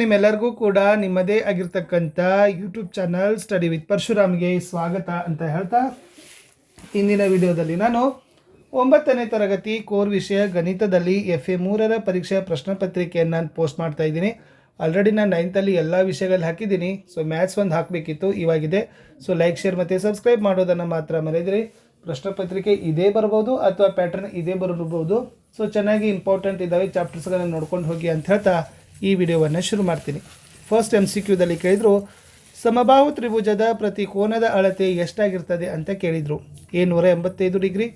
ನಿಮ್ಮೆಲ್ಲರಿಗೂ ಕೂಡ ನಿಮ್ಮದೇ ಆಗಿರ್ತಕ್ಕಂಥ ಯೂಟ್ಯೂಬ್ ಚಾನಲ್ ಸ್ಟಡಿ ವಿತ್ ಪರಶುರಾಮ್ಗೆ ಸ್ವಾಗತ ಅಂತ ಹೇಳ್ತಾ ಇಂದಿನ ವಿಡಿಯೋದಲ್ಲಿ ನಾನು ಒಂಬತ್ತನೇ ತರಗತಿ ಕೋರ್ ವಿಷಯ ಗಣಿತದಲ್ಲಿ ಎಫ್ ಎ ಮೂರರ ಪರೀಕ್ಷಾ ಪ್ರಶ್ನೆ ಪತ್ರಿಕೆಯನ್ನು ನಾನು ಪೋಸ್ಟ್ ಮಾಡ್ತಾ ಇದ್ದೀನಿ. ಆಲ್ರೆಡಿ ನಾನು ನೈನ್ತಲ್ಲಿ ಎಲ್ಲ ವಿಷಯಗಳಲ್ಲಿ ಹಾಕಿದ್ದೀನಿ. ಸೊ ಮ್ಯಾಥ್ಸ್ ಒಂದು ಹಾಕಬೇಕಿತ್ತು, ಇವಾಗಿದೆ. ಸೊ ಲೈಕ್ ಶೇರ್ ಮತ್ತು ಸಬ್ಸ್ಕ್ರೈಬ್ ಮಾಡೋದನ್ನು ಮಾತ್ರ ಮರೆಯದಿರಿ ಪ್ರಶ್ನೆ ಪತ್ರಿಕೆ ಇದೇ ಬರ್ಬೋದು ಅಥವಾ ಪ್ಯಾಟರ್ನ್ ಇದೇ ಬರಬಹುದು. ಸೊ ಚೆನ್ನಾಗಿ ಇಂಪಾರ್ಟೆಂಟ್ ಇದ್ದಾವೆ ಚಾಪ್ಟರ್ಸ್ಗಳನ್ನು ನೋಡ್ಕೊಂಡು ಹೋಗಿ ಅಂತ ಹೇಳ್ತಾ ಈ ವಿಡಿಯೋವನ್ನು ಶುರು ಮಾಡ್ತೀನಿ. ಫಸ್ಟ್ ಎಂ ಸಿ ಕ್ಯೂದಲ್ಲಿ ಕೇಳಿದರು ಸಮಬಾಹು ತ್ರಿಭುಜದ ಪ್ರತಿ ಕೋನದ ಅಳತೆ ಎಷ್ಟಾಗಿರ್ತದೆ ಅಂತ ಕೇಳಿದರು. ಎ ನೂರ ಎಂಬತ್ತೈದು ಡಿಗ್ರಿ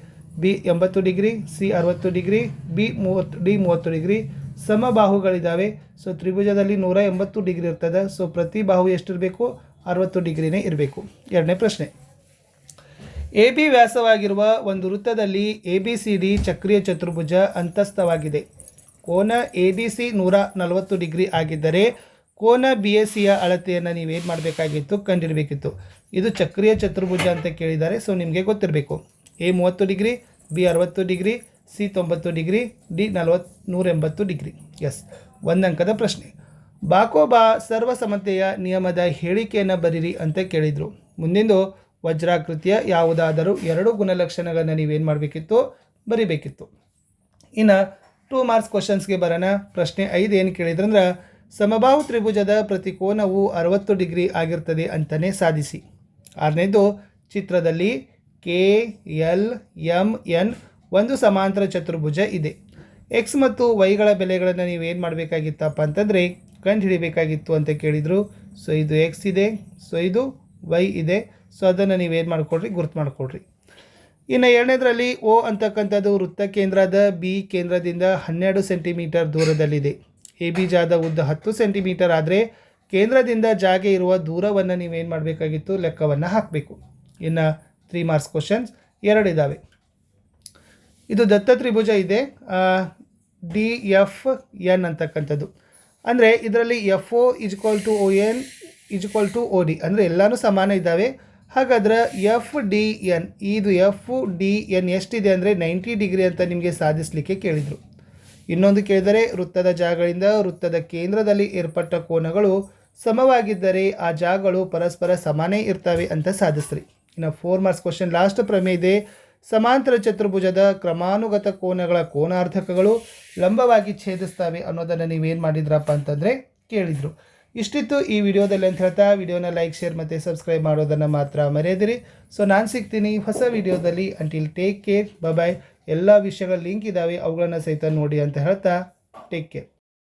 ಬಿ ಎಂಬತ್ತು ಡಿಗ್ರಿ ಸಿ ಅರವತ್ತು ಡಿಗ್ರಿ ಬಿ ಮೂವತ್ತು ಡಿ ಮೂವತ್ತು ಡಿಗ್ರಿ ಸಮಬಾಹುಗಳಿದ್ದಾವೆ ಸೊ ತ್ರಿಭುಜದಲ್ಲಿ ನೂರ ಎಂಬತ್ತು ಡಿಗ್ರಿ ಇರ್ತದೆ. ಸೊ ಪ್ರತಿ ಬಾಹು ಎಷ್ಟಿರಬೇಕು? ಅರವತ್ತು ಡಿಗ್ರಿನೇ ಇರಬೇಕು. ಎರಡನೇ ಪ್ರಶ್ನೆ. ಎ ಬಿ ವ್ಯಾಸವಾಗಿರುವ ಒಂದು ವೃತ್ತದಲ್ಲಿ ಎ ಬಿ ಸಿ ಡಿ ಚಕ್ರೀಯ ಚತುರ್ಭುಜ ಅಂತಸ್ಥವಾಗಿದೆ. ಕೋನ ಎ ಡಿ ಸಿ ನೂರ ನಲವತ್ತು ಡಿಗ್ರಿ ಆಗಿದ್ದರೆ ಕೋನ ಬಿ ಎಸ್ ಸಿಯ ಅಳತೆಯನ್ನು ನೀವೇನು ಮಾಡಬೇಕಾಗಿತ್ತು? ಕಂಡಿರಬೇಕಿತ್ತು. ಇದು ಚಕ್ರೀಯ ಚತುರ್ಭುಜ ಅಂತ ಕೇಳಿದ್ದಾರೆ ಸೊ ನಿಮಗೆ ಗೊತ್ತಿರಬೇಕು. ಎ ಮೂವತ್ತು ಡಿಗ್ರಿ ಬಿ ಅರವತ್ತು ಡಿಗ್ರಿ ಸಿ ತೊಂಬತ್ತು ಡಿಗ್ರಿ ಡಿ ನಲವತ್ತು ನೂರ ಎಂಬತ್ತು ಡಿಗ್ರಿ. ಎಸ್ ಒಂದಂಕದ ಪ್ರಶ್ನೆ. ಬಾಕೋಬಾ ಸರ್ವಸಮತೆಯ ನಿಯಮದ ಹೇಳಿಕೆಯನ್ನು ಬರೀರಿ ಅಂತ ಕೇಳಿದರು. ಮುಂದಿಂದು, ವಜ್ರಾಕೃತಿಯ ಯಾವುದಾದರೂ ಎರಡು ಗುಣಲಕ್ಷಣಗಳನ್ನು ನೀವೇನು ಮಾಡಬೇಕಿತ್ತು? ಬರಿಬೇಕಿತ್ತು. ಇನ್ನು ಟೂ ಮಾರ್ಕ್ಸ್ ಕ್ವಶನ್ಸ್ಗೆ ಬರೋಣ. ಪ್ರಶ್ನೆ ಐದು ಏನು ಕೇಳಿದ್ರಂದ್ರೆ, ಸಮಬಾಹು ತ್ರಿಭುಜದ ಪ್ರತಿ ಕೋನವು ಅರವತ್ತು ಡಿಗ್ರಿ ಆಗಿರ್ತದೆ ಅಂತಲೇ ಸಾಧಿಸಿ. ಆರನೇದು, ಚಿತ್ರದಲ್ಲಿ ಕೆ, ಎಲ್ ಎಂ ಎನ್ ಒಂದು ಸಮಾಂತರ ಚತುರ್ಭುಜ ಇದೆ. ಎಕ್ಸ್ ಮತ್ತು ವೈಗಳ ಬೆಲೆಗಳನ್ನು ನೀವು ಏನು ಮಾಡಬೇಕಾಗಿತ್ತಪ್ಪ ಅಂತಂದರೆ, ಕಂಡು ಹಿಡಿಬೇಕಾಗಿತ್ತು ಅಂತ ಕೇಳಿದರು. ಸೊ ಇದು ಎಕ್ಸ್ ಇದೆ. ಸೊ ಇದು ವೈ ಇದೆ. ಸೊ ಅದನ್ನು ನೀವೇನು ಮಾಡಿಕೊಡ್ರಿ ಗುರುತು ಮಾಡಿಕೊಡ್ರಿ ಇನ್ನು ಎರಡನೇದರಲ್ಲಿ ಓ ಅಂತಕ್ಕಂಥದ್ದು ವೃತ್ತ ಕೇಂದ್ರದ ಬಿ ಕೇಂದ್ರದಿಂದ ಹನ್ನೆರಡು ಸೆಂಟಿಮೀಟರ್ ದೂರದಲ್ಲಿದೆ. ಎ ಬಿ ಜಾದ ಉದ್ದ ಹತ್ತು ಸೆಂಟಿಮೀಟರ್ ಆದರೆ ಕೇಂದ್ರದಿಂದ ಜಾಗೆ ಇರುವ ದೂರವನ್ನು ನೀವೇನು ಮಾಡಬೇಕಾಗಿತ್ತು? ಲೆಕ್ಕವನ್ನು ಹಾಕಬೇಕು. ಇನ್ನು ತ್ರೀ ಮಾರ್ಕ್ಸ್ ಕ್ವಶನ್ಸ್ ಎರಡಿದ್ದಾವೆ ಇದು ದತ್ತ ತ್ರಿಭುಜ ಇದೆ. ಡಿ ಎಫ್ ಎನ್ ಅಂತಕ್ಕಂಥದ್ದು. ಅಂದರೆ ಇದರಲ್ಲಿ F O equal to O N equal to O D ಅಂದರೆ ಎಲ್ಲನೂ ಸಮಾನ ಇದ್ದಾವೆ. ಹಾಗಾದ್ರೆ ಎಫ್ ಡಿ ಎನ್, ಇದು ಎಫ್ ಡಿ ಎನ್ ಎಷ್ಟಿದೆ ಅಂದರೆ ನೈಂಟಿ ಡಿಗ್ರಿ ಅಂತ ನಿಮಗೆ ಸಾಧಿಸಲಿಕ್ಕೆ ಕೇಳಿದರು. ಇನ್ನೊಂದು ಕೇಳಿದರೆ, ವೃತ್ತದ ಜಾಗಗಳಿಂದ ವೃತ್ತದ ಕೇಂದ್ರದಲ್ಲಿ ಏರ್ಪಟ್ಟ ಕೋನಗಳು ಸಮವಾಗಿದ್ದರೆ ಆ ಜಾಗಗಳು ಪರಸ್ಪರ ಸಮಾನೇ ಇರ್ತವೆ ಅಂತ ಸಾಧಿಸ್ರಿ. ಇನ್ನು ಫೋರ್ ಮಾರ್ಕ್ಸ್ ಕ್ವಶನ್ ಲಾಸ್ಟ್ ಪ್ರಮೇಯ ಇದೆ. ಸಮಾಂತರ ಚತುರ್ಭುಜದ ಕ್ರಮಾನುಗತ ಕೋನಗಳ ಕೋನಾರ್ಧಕಗಳು ಲಂಬವಾಗಿ ಛೇದಿಸ್ತವೆ ಅನ್ನೋದನ್ನು ನೀವೇನು ಮಾಡಿದ್ರಪ್ಪ ಅಂತಂದರೆ ಕೇಳಿದರು. ಇಷ್ಟಿತ್ತು ಈ ವಿಡಿಯೋದಲ್ಲಿ ಅಂತ ಹೇಳ್ತಾ, ವಿಡಿಯೋನ ಲೈಕ್ ಶೇರ್ ಮತ್ತು ಸಬ್ಸ್ಕ್ರೈಬ್ ಮಾಡೋದನ್ನು ಮಾತ್ರ ಮರೆಯದಿರಿ. ಸೊ ನಾನು ಸಿಗ್ತೀನಿ ಹೊಸ ವಿಡಿಯೋದಲ್ಲಿ. ಅಂಟಿಲ್ ಟೇಕ್ ಕೇರ್ ಬಾಯ್ ಎಲ್ಲ ವಿಷಯಗಳ ಲಿಂಕ್ ಇದ್ದಾವೆ ಅವುಗಳನ್ನು ಸಹಿತ ನೋಡಿ ಅಂತ ಹೇಳ್ತಾ ಟೇಕ್ ಕೇರ್